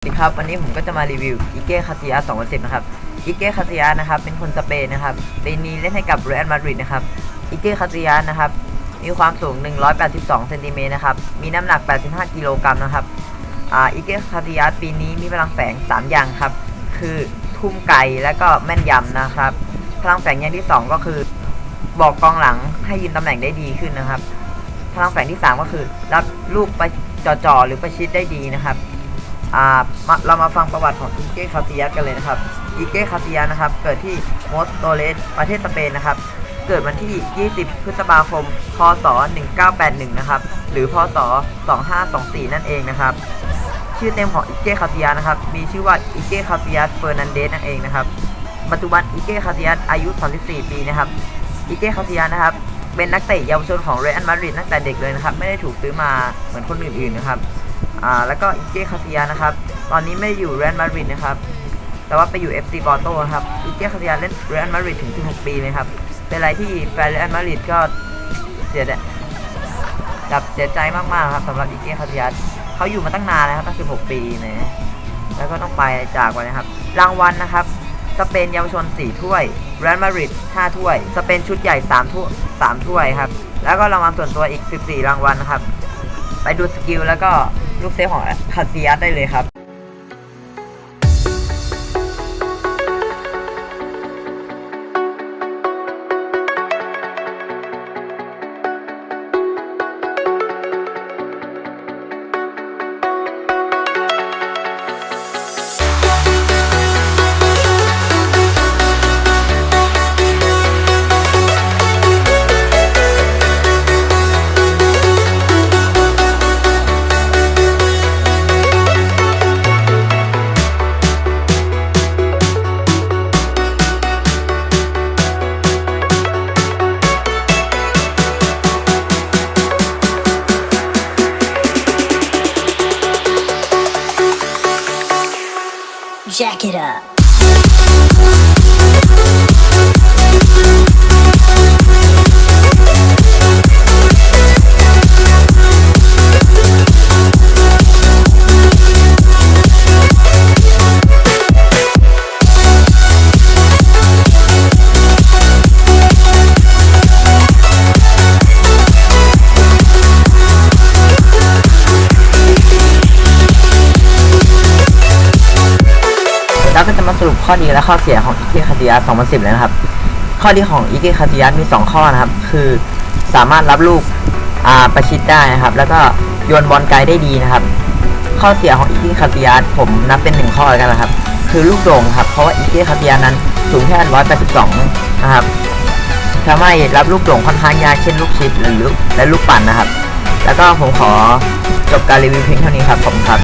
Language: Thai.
สวัสดีครับวันนี้ผมก็จะมารีวิวอิเก้คาซิยา2010 นะครับอิเก้คาซิยานะครับเป็นคนสเปนนะครับปีนี้เล่นให้กับเรอัลมาดริดนะครับอิเก้คาซิยานะครับมีความสูง 182เซนติเมตรนะครับมีน้ำหนัก 85 กิโลกรัมนะครับอ่าอิเก้คาซิยาปีนี้มีพลังแฝง 3 อย่างครับ คือทุ่มไกลและก็แม่นยำนะครับ พลังแฝงอย่างที่ 2 ก็คือ บอกกองหลังให้ยืนตำแหน่งได้ดีขึ้นนะครับ พลังแฝงที่ 3 ก็คือ รับลูกไปจ่อๆหรือประชิดได้ดีนะครับ อ่าเรามาฟังประวัติของอิเก้คาซิยัสกันเลยนะครับอิเก้คาซิยัสนะครับเกิดที่โมสโตเลสประเทศสเปนนะครับเกิดวันที่ 20 พฤษภาคม พศ 1981 นะครับ หรือ พศ 2524 นั่นเองนะครับ ชื่อเต็มของอิเก้คาซิยัสนะครับ มีชื่อว่าอิเก้คาซิยัสเฟอร์นันเดสนั่นเองนะครับ ปัจจุบันอิเก้คาซิยัสอายุ 34 ปีนะครับ อิเก้คาซิยัสนะครับ เป็นนักเตะเยาวชนของเรอัลมาดริดตั้งแต่เด็กเลยนะครับ ไม่ได้ถูกซื้อมาเหมือนคนอื่นๆนะครับ อ่าแล้วก็อิเก้คาซิยานะครับ ตอนนี้ไม่อยู่เรอัลมาดริดนะครับ แต่ว่าไปอยู่ FC บอโตนะครับอิเก้คาซิยาเล่นเรอัลมาดริดถึง 16 ปีเลยครับ เป็นอะไรที่แฟนเรอัลมาดริดก็เสียดายแบบเสียใจมากๆครับสำหรับอิเก้คาซิยาเขาอยู่มาตั้งนานแล้วครับตั้ง 16 ปีนะแล้วก็ต้องไปจากไปนะครับ รางวัลนะครับสเปนเยาวชน 4 ถ้วยเรอัลมาดริด 5 ถ้วย สเปนชุดใหญ่ 3 ถ้วย 3 ถ้วยครับ แล้วก็รางวัลส่วนตัวอีก 14 รางวัลนะครับ ไปดูสกิลแล้วก็ ลูกเซฟของคาซิยัสได้เลยครับ Jack it up. แล้วก็จะมาสรุปข้อดีและข้อเสียของอิเกคาซิยัส2010เลยนะครับ ข้อดีของอิเกคาซิยัสมี 2 ข้อนะครับ คือสามารถรับลูกอาประชิดได้นะครับ แล้วก็โยนบอลไกลได้ดีนะครับ ข้อเสียของอิเกคาซิยัสผมนับเป็นหนึ่งข้อแล้วกันนะครับ คือลูกโด่งครับ เพราะว่าอิเกคาซิยัสนั้นสูงแค่182นะครับทำให้รับลูกโด่งค่อนข้างยากเช่นลูกชิปหรือและลูกปั่นนะครับ แล้วก็ผมขอจบการรีวิวเพียงเท่านี้ครับผมครับ